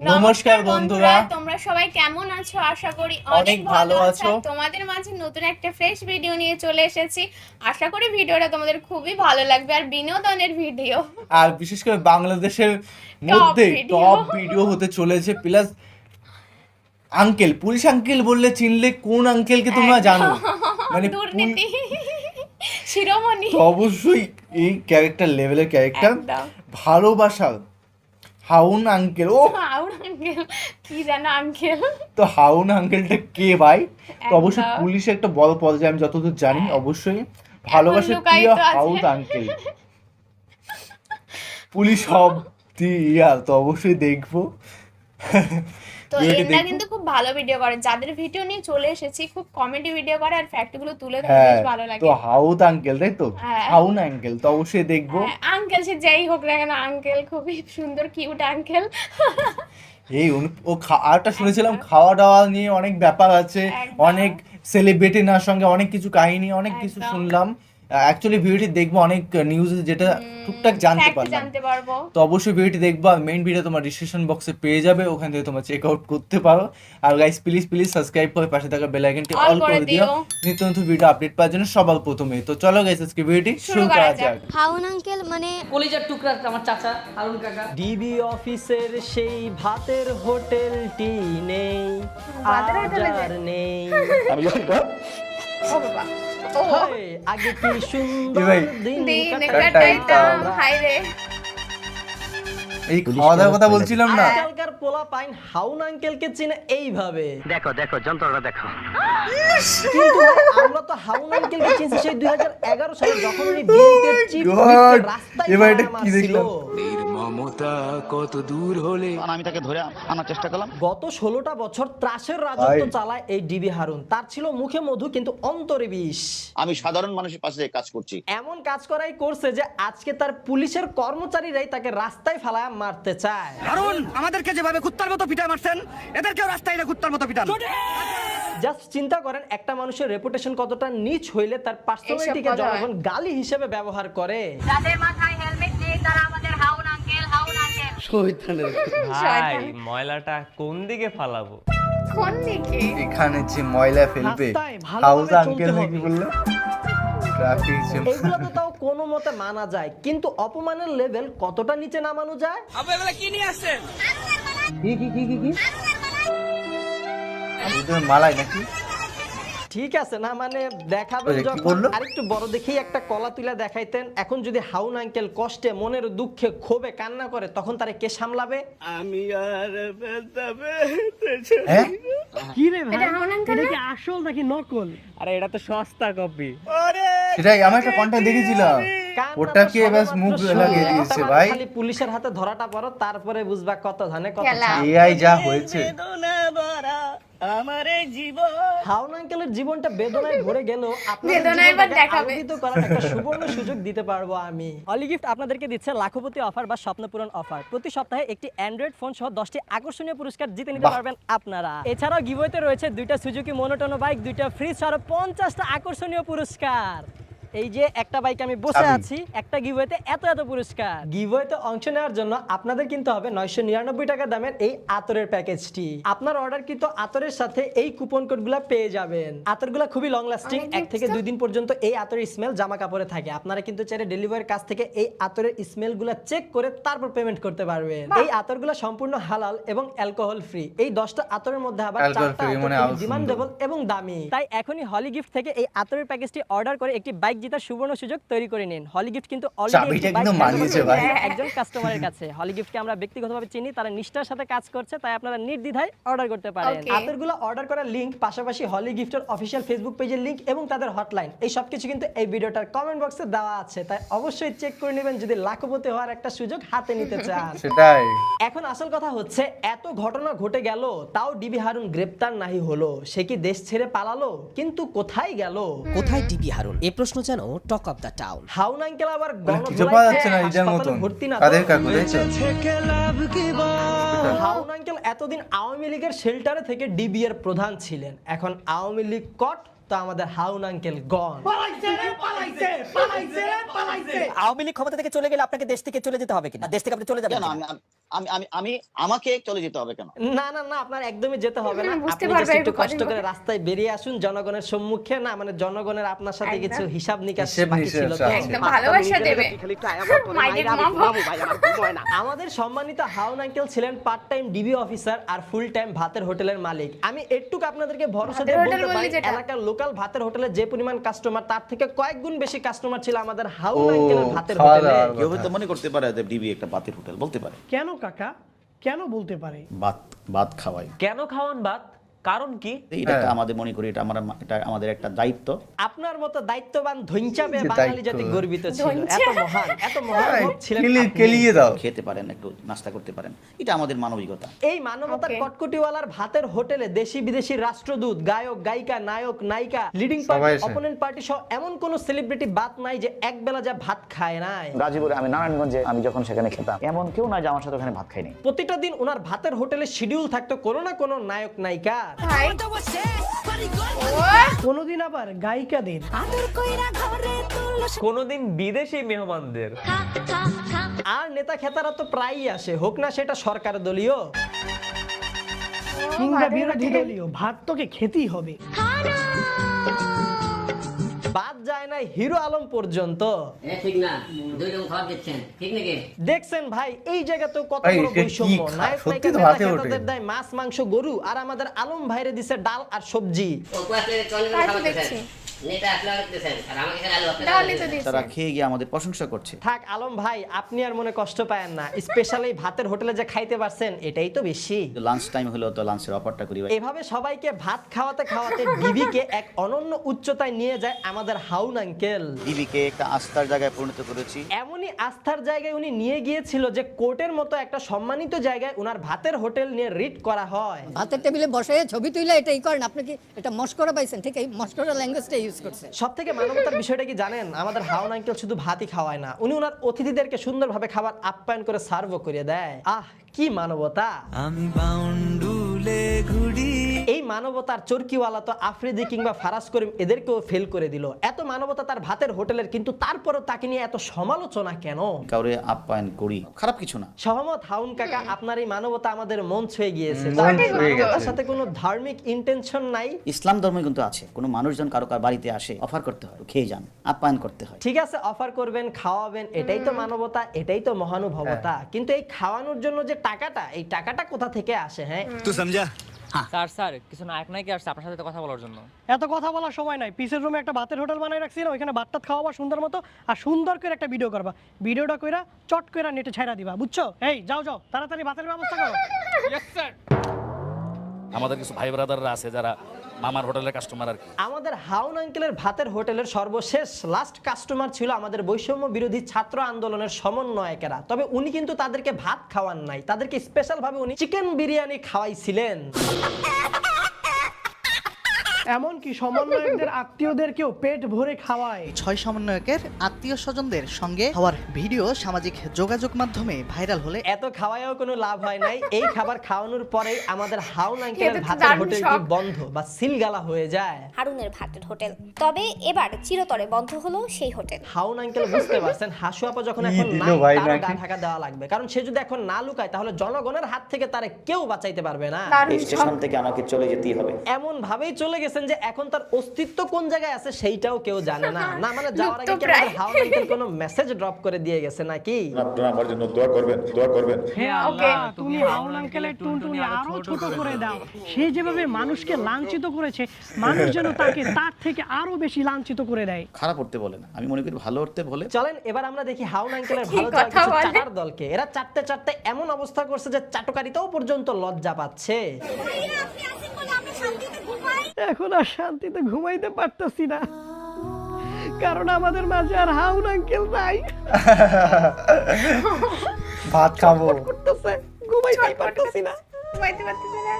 নমস্কার বন্ধুরা। তোমরা সবাই কেমন আছো? আশা করি অনেক ভালো আছো। তোমাদের মাঝে নতুন একটা ফ্রেশ ভিডিও নিয়ে চলে এসেছি। আশা করি ভিডিওটা তোমাদের খুবই ভালো লাগবে আর বিনোদনের ভিডিও আর বিশেষ করে বাংলাদেশের মধ্যে টপ ভিডিও হতে চলেছে। প্লাস আঙ্কেল পুলিশ আঙ্কেল বললে চিনলে কোন আঙ্কেলকে তোমরা জানো? মানে দুর্নীতি। শিরোমণি। অবশ্যই এই ক্যারেক্টার লেভেলের ক্যারেক্টার ভালোবাসা হাউন আঙ্কেল ও হাউন আঙ্কেল কি জানো আঙ্কেল। তো হাউন আঙ্কেলটা কে ভাই? তো অবশ্যই পুলিশে পুলিশের একটা বড় পর্যায়ে আমি যতদূর জানি অবশ্যই ভালোবাসে প্রিয় হাউন আঙ্কেল। পুলিশ সব ইয়ার তো অবশ্যই দেখব। তো কিন্তু খুব ভালো ভিডিও করে যাদের ভিডিও নিয়ে চলে এসেছি খুব কমেডি ভিডিও করে আর ফ্যাক্টগুলো তুলে ধরে হ্যাঁ বেশ ভালো লাগে। তো হাউত আঙ্কেল তাই তো? হ্যাঁ। হাউন আঙ্কেল তো অবশ্যই দেখব। আঙ্কেল সে যাই হোক না কেন আঙ্কেল খুবই সুন্দর কিউট আঙ্কেল এই ও আরেকটা শুনেছিলাম খাওয়া দাওয়া নিয়ে অনেক ব্যাপার আছে অনেক সেলিব্রিটি সঙ্গে অনেক কিছু কাহিনী অনেক কিছু শুনলাম। অ্যাকচুয়ালি ভিডিওটি দেখব অনেক নিউজ যেটা টুকটাক জানতে পারলাম। জানতে পারব। তো অবশ্যই ভিডিওটি দেখবা মেইন ভিডিও তোমার ডিসক্রিপশন বক্সে পেয়ে যাবে ওখান থেকে তোমরা চেক আউট করতে পারো। আর গাইস প্লিজ প্লিজ সাবস্ক্রাইব করে পাশে থাকা বেল আইকনটি অল করে দিও। নিত্য নতুন ভিডিও আপডেট পাওয়ার জন্য সবার প্রথমে। তো চলো গাইস আজকে ভিডিওটি শুরু করা যাক। হাউন আঙ্কেল মানে কলিজার টুকরা আমার চাচা হারুন কাকা। ডিবি অফিসের সেই ভাতের হোটেলটি নেই ভাতের আজ হোটেলে আর নেই। ও। বাবা আগে কি সুন্দর দিন কাটাইতাম হাই রে। এই খাওয়া দাওয়ার কথা বলছিলাম না? আজকালকার পোলা পাইন হাউন আঙ্কেলকে চিনে এইভাবে। দেখো দেখো যন্ত্রটা দেখো। কিন্তু আমরা তো হাউন আঙ্কেলকে চিনছি সেই 2011 সালে যখন উনি বিএনপির চিফ রাস্তায় এবার এটা কি দেখলাম? মমতা কত দূর হলে? আমি তাকে ধরে আনার চেষ্টা করলাম। গত ষোলোটা বছর ত্রাসের রাজত্ব চালায় এই ডিবি হারুন। তার ছিল মুখে মধু কিন্তু অন্তরে বিষ। আমি সাধারণ মানুষের পাশে কাজ করছি। এমন কাজ করাই করছে যে আজকে তার পুলিশের কর্মচারীরাই তাকে রাস্তায় ফেলায় মারতে চায়। কারণ আমাদেরকে যেভাবে কুত্তার মতো পিটা মারছেন এদেরকেও রাস্তায় না কুত্তার মতো পিটান। জাস্ট চিন্তা করেন একটা মানুষের রেপুটেশন কতটা নিচ হইলে তার পার্সোনালিটিকে জনগণ গালি হিসেবে ব্যবহার করে। শয়তান। ময়লাটা কোন দিকে ফালাবো? কোন দিকে? এখানে যে ময়লা ফেলবে হাউস আঙ্কেল নাকি বলল? ট্রাফিক এগুলো তো তাও কোনো মতে মানা যায় কিন্তু অপমানের লেভেল কতটা নিচে নামানো যায়? মালাই নাকি? ঠিক আছে না মানে দেখাবেন যখন আরেকটু বড় দেখেই একটা কলা তুলে দেখাইতেন। এখন যদি হাউন আঙ্কেল কষ্টে মনের দুঃখে ক্ষোভে কান্না করে তখন তারে কে সামলাবে? আমি আর কি রে এটা হাউন আঙ্কেল কি আসল নাকি নকল? আরে এটা তো সস্তা কপি। সেটাই আমি একটা কন্টেন্ট দেখেছিলাম। ওটাকে তো মুখ লাগিয়ে দিয়েছে ভাই? খালি পুলিশের হাতে ধরাটা পড়ো তারপরে বুঝবা কত ধানে কত এআই যা হয়েছে। হাউন আঙ্কেলের জীবনটা বেদনায় ভরে গেল বেদনায় এবার দেখাবে। করার একটা সুবর্ণ সুযোগ দিতে পারব আমি। অলি গিফট আপনাদেরকে দিচ্ছে লাখপতি অফার বা স্বপ্নপূরণ অফার। প্রতি সপ্তাহে একটি অ্যান্ড্রয়েড ফোন সহ দশটি আকর্ষণীয় পুরস্কার জিতে নিতে পারবেন আপনারা। এছাড়াও গিভওয়েতে রয়েছে দুইটা সুজুকি মনোটোনো বাইক দুইটা ফ্রিজ সহ আরও পঞ্চাশটা আকর্ষণীয় পুরস্কার। এই যে একটা বাইক আমি বসে আছি একটা গিভওয়েতে এত এত পুরস্কার। গিভওয়েতে অংশ নেওয়ার জন্য আপনাদের কিনতে হবে নয়শো নিরানব্বই টাকা দামের এই আতরের প্যাকেজটি আপনার অর্ডার কিন্তু আতরের সাথে এই কুপন কোডগুলো পেয়ে যাবেন। আতরগুলো খুবই লং লাস্টিং এক থেকে দুই দিন পর্যন্ত এই আতরের স্মেল জামা কাপড়ে থাকে। আপনারা কিন্তু চাইলে ডেলিভারির কাছ থেকে এই আতরের স্মেলগুলো চেক করে তারপর পেমেন্ট করতে পারবেন। এই আতরগুলো সম্পূর্ণ হালাল এবং অ্যালকোহল ফ্রি এই দশটা আতরের মধ্যে আবার চারটা মানে demandable এবং দামি। তাই এখনই হলি গিফট থেকে এই আতরের প্যাকেজটি অর্ডার করে একটি বাইক জেতার সুবর্ণ সুযোগ তৈরি করে নিন। হলি গিফট কিন্তু ভাই। একজন কাস্টমারের কাছে। হলি গিফটকে আমরা ব্যক্তিগতভাবে চিনি তারা নিষ্ঠার সাথে কাজ করছে তাই আপনারা নির্দ্বিধায় অর্ডার করতে পারেন. আতরগুলো অর্ডার করার লিংক পাশাপাশি হলি গিফটের অফিসিয়াল ফেসবুক পেজের লিংক এবং তাদের হটলাইন এই সবকিছু কিন্তু এই ভিডিওটার কমেন্ট বক্সে দেওয়া আছে তাই অবশ্যই চেক করে নেবেন যদি লাখপতি হওয়ার একটা সুযোগ হাতে নিতে চান। সেটাই। এখন আসল কথা হচ্ছে এত ঘটনা ঘটে গেল তাও ডিবি হারুন গ্রেপ্তার নাহি হলো। সে কি দেশ ছেড়ে পালালো কিন্তু কোথায় গেল? কোথায় ডিবি হারুন? এ প্রশ্ন যেন talk of the town. Haun uncle আবার ভর্তি না কাকু হাউন আঙ্কেল এতদিন আওয়ামী লীগের শেল্টারে থেকে ডিবি এর প্রধান ছিলেন। এখন আওয়ামী লীগ কট তো আমাদের হাউন আঙ্কেল গন আওয়ামী লীগ ক্ষমতা থেকে চলে গেলে আপনাকে দেশ থেকে চলে যেতে হবে কিনা? দেশ থেকে আপনি চলে যাবেন আমি আমি আমি আমি আমাকে চলে যেতে হবে কেন? না না না আপনার একদমই যেতে হবে না। আপনি একটু একটু কষ্ট করে রাস্তায় বেরিয়ে আসুন জনগণের সম্মুখে না মানে জনগণের আপনার সাথে কিছু হিসাব নিকাশ বাকি ছিল তো। একদম ভালোবাসা দেবে। আমাদের সম্মানিত হাউন আঙ্কেল ছিলেন পার্ট টাইম ডিবি অফিসার আর ফুল টাইম ভাতের হোটেলের মালিক। আমি একটুকু আপনাদেরকে ভরসা দিয়ে বলতে পারি বললি যেটা? লোকাল ভাতের হোটেলে যে পরিমাণ কাস্টমার তার থেকে কয়েক গুণ বেশি কাস্টমার ছিল আমাদের হাউ আঙ্কেলের ভাতের হোটেলে। কেউ হয়তো মনে করতে পারে যে ডিবি একটা ভাতের হোটেল বলতে পারে। কেন কাকা? কেন বলতে পারে? ভাত ভাত খাওয়াই। কেন খাওয়ান ভাত? কারণ কি? এটা আমাদের মনে করি এটা আমার এটা আমাদের একটা দায়িত্ব। আপনার মতো দায়িত্ববান ধৈঞ্চাবে বাঙালি জাতি গর্বিত ছিল। এত মহান এত মহান হ্যাঁ, ছিলেন কেলি- কেলিয়ে দাও। খেতে পারেন একটু নাস্তা করতে পারেন। এটা আমাদের মানবিকতা। এই মানবতার. কটকটিওয়ালার ভাতের হোটেলে দেশি বিদেশি রাষ্ট্রদূত গায়ক গায়িকা নায়ক নায়িকা লিডিং পার্টি অপোনেন্ট পার্টি সহ এমন কোন সেলিব্রিটি বাদ নাই যে এক বেলা যা ভাত খায় নাই। গাজীপুরে আমি নারায়ণগঞ্জে আমি যখন সেখানে খেতাম এমন কেউ না যে আমার সাথে ওখানে ভাত খাইনি প্রতিটা দিন ওনার ভাতের হোটেলে শিডিউল থাকতো কোনো না কোনো নায়ক নায়িকা ভাই। কোনোদিন আবার গায়িকাদের। কোনোদিন বিদেশি মেহমানদের। আর নেতা খেতারা তো প্রায়ই আসে। হোক না সেটা সরকার দলীয়। কিংবা বিরোধী দলীয়। ভাত তোকে খেতেই হবে। যায় না হিরো আলম পর্যন্ত। ঠিক না। দুই রকম খাবার দিচ্ছেন ঠিক নাকি? দেখছেন ভাই এই জায়গাতেও কত ভাই, বড় বৈষম্য। নায়ক তো দেয় মাছ মাংস গরু আর আমাদের আলম ভাইরে দিছে ডাল আর সবজি। তারা খেয়ে গিয়ে আমাদের প্রশংসা করছে। থাক আলম ভাই আপনি আর মনে কষ্ট পায়েন না। স্পেশালি ভাতের হোটেলে যে খাইতে পারছেন এটাই তো বেশি। লাঞ্চ টাইম হলেও তো লাঞ্চের অফারটা করি এভাবে সবাইকে ভাত খাওয়াতে খাওয়াতে ডিবিকে এক অনন্য উচ্চতায় নিয়ে যায় আমাদের হাউন আঙ্কেল। ডিবিকে একটা আস্থার জায়গায় পরিণত করেছি। এমনই আস্থার জায়গায় উনি নিয়ে গিয়েছিল যে কোর্টের মতো একটা সম্মানিত জায়গায় উনার ভাতের হোটেল নিয়ে রিট করা হয়। ভাতের টেবিলে বসে ছবি তুলে এটাই করেন। আপনি কি এটা মস্করা পাইছেন? ঠিক এই মস্করা ল্যাঙ্গুয়েজটা ইউজ করছেন সব থেকে মানবতার বিষয়টা কি জানেন? আমাদের হাওন আঙ্কেল শুধু ভাতই খাওয়ায় না। উনি ওনার অতিথিদেরকে সুন্দরভাবে খাবার আপ্যায়ন করে সার্ভ করে দেয়। আহ কি মানবতা! আমি এই মানবতার চরকিওয়ালা তো আফ্রিদি কিংবা ফারাজ করিম এদেরকেও ফেল করে দিল। এত মানবতা তার ভাতের হোটেলের কিন্তু তারপরও তাকে নিয়ে এত সমালোচনা কেন? কাউরে আপ্যায়ন করি খারাপ কিছু না। সহমত হাউন কাকা আপনার এই মানবতা আমাদের মন ছুঁয়ে গিয়েছে। মন মানবতার সাথে কোনো ধার্মিক ইন্টেনশন নাই। ইসলাম ধর্মে কিন্তু আছে। কোনো মানুষজন কারও কার বাড়িতে আসে অফার করতে হয় খেয়ে যান আপ্যায়ন করতে হয়। ঠিক আছে অফার করবেন খাওয়াবেন এটাই তো মানবতা এটাই তো মহানুভবতা। কিন্তু এই খাওয়ানোর জন্য যে টাকাটা এই টাকাটা কোথা থেকে আসে হ্যাঁ? তুই সমঝা? স্যার স্যার কিছু নায়ক নায়িকা আসছে আপনার সাথে কথা বলার জন্য। এত কথা বলার সময় নাই। পিসের রুমে একটা ভাতের হোটেল বানাই রাখছি না ওইখানে ভাতটা খাওয়াবা সুন্দর মতো আর সুন্দর করে একটা ভিডিও করবা। ভিডিওটা কইরা চট কইরা নেটে ছাইরা দিবা বুঝছ? এই যাও যাও তাড়াতাড়ি ভাতের ব্যবস্থা করো। আমাদের কিছু ভাই ব্রাদাররা আছে যারা মামার হোটেলের কাস্টমার আর কি। আমাদের হাউন আঙ্কেলের ভাতের হোটেলের সর্বশেষ লাস্ট কাস্টমার ছিল আমাদের বৈষম্য বিরোধী ছাত্র আন্দোলনের সমন্বয়কেরা। তবে উনি কিন্তু তাদেরকে ভাত খাওয়ান নাই। তাদেরকে স্পেশাল ভাবে উনি চিকেন বিরিয়ানি খাওয়াইছিলেন। এমনকি সমন্বয়কদের আত্মীয়দেরকেও পেট ভরে খাওয়ায়? ছয় সমন্বয়কের আত্মীয় স্বজনদের সঙ্গে হওয়ার ভিডিও সামাজিক যোগাযোগ মাধ্যমে ভাইরাল হলে এত খাওয়ায়ও কোনো লাভ হয় নাই। এই খাবার খাওয়ানোর পরেই আমাদের হাউন আঙ্কেলের ভাতের হোটেলটি বন্ধ বা সিলগালা হয়ে যায়? হারুনের ভাতের হোটেল। তবে এবার চিরতরে বন্ধ হলো সেই হোটেল। হাউন আঙ্কেল বুঝতে পারছেন হাসু আপা যখন এখন নাই নাকি? গা ঢাকা দেওয়া লাগবে। কারণ সে যদি এখন না লুকায় তাহলে জনগণের হাত থেকে তারে কেউ বাঁচাইতে পারবে না। স্টেশন থেকে আমাকে চলে যেতেই হবে। এমন ভাবেই চলে গেছেন যে এখন তার অস্তিত্ব কোন জায়গায় আছে সেইটাও কেউ জানে না। না মানে যাওয়ার আগে কি আঙ্কেল কোনো মেসেজ ড্রপ করে দিয়ে গেছে নাকি? আপনারা আমার জন্য দোয়া করবেন দোয়া করবেন। হে আল্লাহ তুমি হাউন আঙ্কেলের টুনটুনি আরও ছোট করে দাও। সে যেভাবে মানুষকে লাঞ্ছিত করেছে মানুষ যেন তাকে তার থেকে আরও বেশি লাঞ্ছিত করে দেয়। খারাপ করতে বলে না। আমি মনে করি ভালো করতে বলে। চলেন এবার আমরা দেখি হাউন আঙ্কেলের ভালো চাটার দলকে। এরা চারটে চারটে এমন অবস্থা করছে যে চাটকারিতেও পর্যন্ত লজ্জা পাচ্ছে। এখন আর শান্তিতে ঘুমাইতে পারতাছি না। কারণ আমাদের মাঝে আর হাউন আঙ্কেল নাই। ভাত খাব। করতেছে ঘুমাইতে পারতাছি না। ঘুমাইতে পারতেছে না।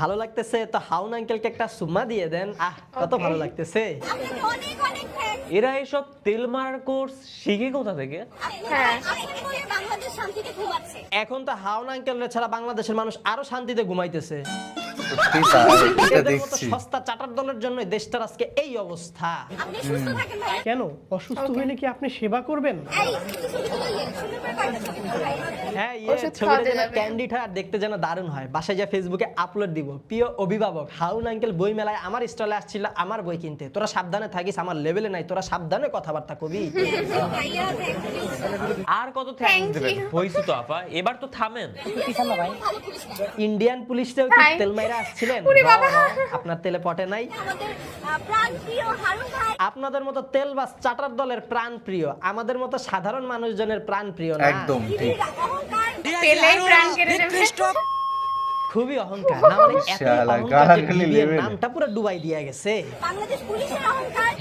ভালো লাগতেছে তো হাউন আঙ্কেলকে একটা সুম্মা দিয়ে দেন। আহ কত ভালো লাগতেছে। এরা এসব তেল মারার কোর্স শিখে কোথা থেকে? হ্যাঁ। এখন তো হাউন আঙ্কেল ছাড়া বাংলাদেশের মানুষ আরও শান্তিতে ঘুমাইতেছে। সত্যি তাই এটা এদের মতো দেখছি। সস্তা চাটার দলের জন্য দেশটার আজকে এই অবস্থা। কেন? অসুস্থ হইলে কি আপনি সেবা করবেন? হ্যাঁ ইয়ে ছবিটা যেন ক্যান্ডিড হয় আর দেখতে যেন দারুণ হয়। বাসায় যা ফেসবুকে আপলোড দিব। প্রিয় অভিভাবক হাউন আঙ্কেল বই মেলায় আমার স্টলে আসছিল আমার বই কিনতে। তোরা সাবধানে থাকিস আমার লেভেলে নাই। তোরা সাবধানে কথাবার্তা কবি। আর কত Thank থ্যাঙ্কস দেবেন হইছে তো আপা। এবার তো থামেন। ইন্ডিয়ান পুলিশটাও কি আসছিলেন no, আপনার তেলে পটে নাই। আপনাদের মতো তেল বাস চাটার দলের প্রাণ প্রিয়। আমাদের মতো সাধারণ মানুষজনের প্রাণ প্রিয় না? একদম ঠিক। প্রাণ কেড়ে নেবে। খুবই অহংকার। না মানে এত অহংকার level এ। নামটা পুরো ডুবাই দিয়ে গেছে।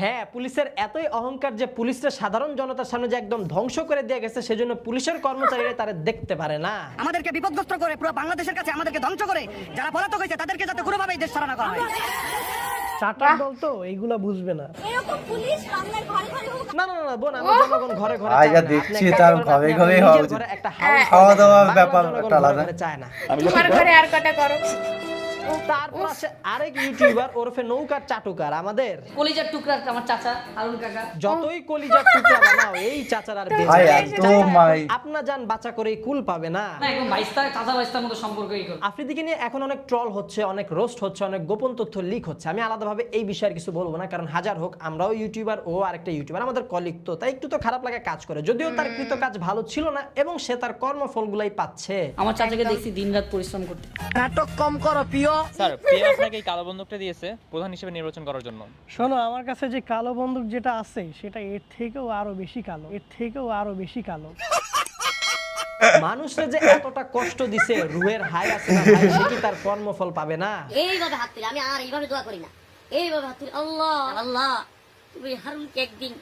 হ্যাঁ পুলিশের এতই অহংকার যে পুলিশের সাধারণ জনতার সামনে যে একদম ধ্বংস করে দিয়ে গেছে সেজন্য পুলিশের কর্মচারীরা তারা দেখতে পারে না। আমাদেরকে বিপদগ্রস্ত করে পুরো বাংলাদেশের কাছে আমাদেরকে ধ্বংস করে যারা পলাতক হয়েছে তাদেরকে যাতে কোনোভাবেই দেশ ছাড়া না করা হয়। চাটার দল তো এইগুলা বুঝবে না না না না, না বোন আমি জনগণ ঘরে ঘরে যা দেখছি তার ঘরে ঘরে হওয়া উচিত। ঘরে একটা হ্যাঁ। খাওয়া। দাওয়ার ব্যাপার একটা আলাদা। চায় না তোমার ঘরে আর কটা করো তারপর আছে আরেক ইউটিউবার ওরফে নৌকার চাটুকার আমাদের। কলিজার টুকরা আমার চাচা হারুন কাকা। যতই কলিজার টুকরা বানাও এই চাচার আর বেঁচে একদম। আপনা যান বাঁচা করে কুল পাবে না। একদম বাইস্তা চাচা বাইস্তার মতো সম্পর্কই করে। আফ্রিদিকে নিয়ে এখন অনেক ট্রল হচ্ছে অনেক রোস্ট হচ্ছে অনেক গোপন তথ্য লিক হচ্ছে। আমি আলাদাভাবে এই বিষয়ে কিছু বলব না কারণ হাজার হোক আমরাও ইউটিউবার ও আরেকটা ইউটিউবার আমাদের কলিগ তো তাই একটু তো খারাপ লাগে কাজ করে। যদিও তার কৃত কাজ ভালো ছিল না এবং সে তার কর্মফলগুলাই পাচ্ছে। আমার চাচাকে দেখছি দিনরাত পরিশ্রম করতে। নাটক কম করো প্রিয়। স্যার আপনাকে এই কালো বন্দুকটা দিয়েছে প্রধান হিসেবে নির্বাচন করার জন্য। শোনো আমার কাছে যে কালো বন্দুক যেটা আছে সেটা এর থেকেও আরও বেশি কালো এর থেকেও আরও বেশি কালো। মানুষের যে এতটা কষ্ট দিছে রুহের হাই আছে না ভাই, সে কি তার কর্মফল পাবে না? এইভাবে হাত তুলি আমি আর এইভাবে দোয়া করি না। এইভাবে হাত তুলি আল্লাহ আল্লাহ তুমি হারুনকে একদিন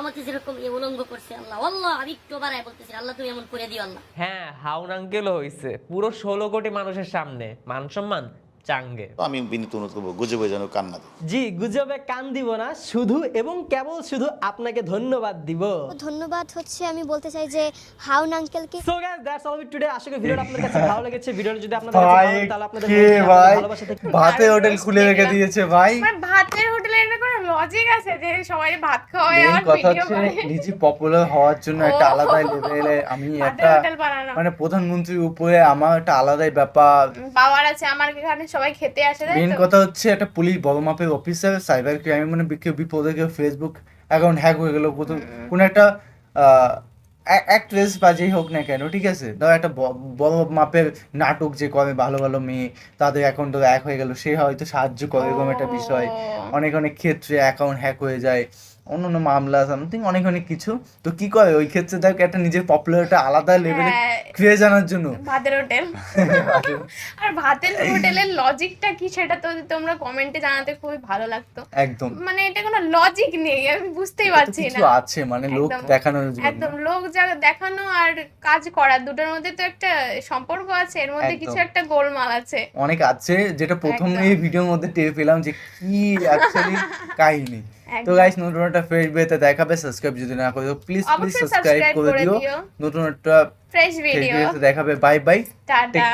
আমাকে যেরকম এ উলঙ্গ করছে আল্লাহ। আল্লাহ, আমি একটু বাড়ায় বলতেছি, আল্লাহ, তুমি এমন করে দিও আল্লাহ। হ্যাঁ হাউন আঙ্কেল হয়েছে পুরো ষোলো কোটি মানুষের সামনে। মান সম্মান? চাঙ্গে। আমি বিনীত অনুরোধ করব গুজবে যেন কান্না দেয়। জি গুজবে কান দিব না শুধু এবং কেবল শুধু আপনাকে ধন্যবাদ দিব। ধন্যবাদ হচ্ছে আমি বলতে চাই যে হাউন আঙ্কেলকে so guys that's all with today আশা করি ভিডিওটা আপনাদের কাছে ভালো লেগেছে। ভিডিওটা যদি আপনাদের কাছে ভালো লাগে তাহলে আপনাদের কে মধ্যে আপনাদের ভাই ভালোবাসা থেকে ভাতের হোটেল খুলে রেখে দিয়েছে ভাই। মানে ভাতের হোটেলে এটা কোনো লজিক আছে যে সবাই ভাত খাওয়ায় আর কথা হচ্ছে নিজে পপুলার হওয়ার জন্য একটা ও। আলাদাই লেভেলে আমি একটা মানে প্রধানমন্ত্রীর উপরে আমার একটা আলাদাই ব্যাপার। পাওয়ার আছে আমার এখানে সবাই খেতে আসে মেন কথা হচ্ছে একটা পুলিশ বড় মাপের অফিসার সাইবার ক্রাইমে মানে কেউ বিপদে কেউ ফেসবুক অ্যাকাউন্ট হ্যাক হয়ে গেল কোথাও কোনো একটা অ্যাক্ট্রেস বা যেই হোক না কেন ঠিক আছে? ধর একটা বড় মাপের নাটক যে করে ভালো ভালো মেয়ে তাদের অ্যাকাউন্ট ধরো হ্যাক হয়ে গেল সে হয়তো সাহায্য করে এরকম একটা বিষয়। অনেক অনেক ক্ষেত্রে অ্যাকাউন্ট হ্যাক হয়ে যায়। অন্য অন্য মামলা সামথিং অনেক অনেক কিছু। তো কি করে? ওই ক্ষেত্রে দেখ একটা নিজের পপুলারটা আলাদা লেভেলে হ্যাঁ। ক্রিয়ে জানার জন্য। ভাতের হোটেল আর ভাতের হোটেলের লজিকটা কি সেটা তো তোমরা কমেন্টে জানাতে খুবই ভালো লাগতো। একদম। মানে এটা কোনো লজিক নেই আমি বুঝতেই পারছি কিছু আছে মানে লোক দেখানোর জন্য। একদম লোক যা দেখানো আর কাজ করার দুটোর মধ্যে তো একটা সম্পর্ক আছে এর মধ্যে কিছু একটা গোলমাল আছে। অনেক আছে যেটা প্রথম এই ভিডিওর মধ্যে টের পেলাম যে কি অ্যাকচুয়ালি কাহিনী। তো গাইস নতুন একটা ফ্রেশ ভিডিওতে দেখাবে সাবস্ক্রাইব যদি না করো প্লিজ প্লিজ সাবস্ক্রাইব করে দিও। নতুন একটা ফ্রেশ ভিডিওতে দেখাবে। Bye bye tata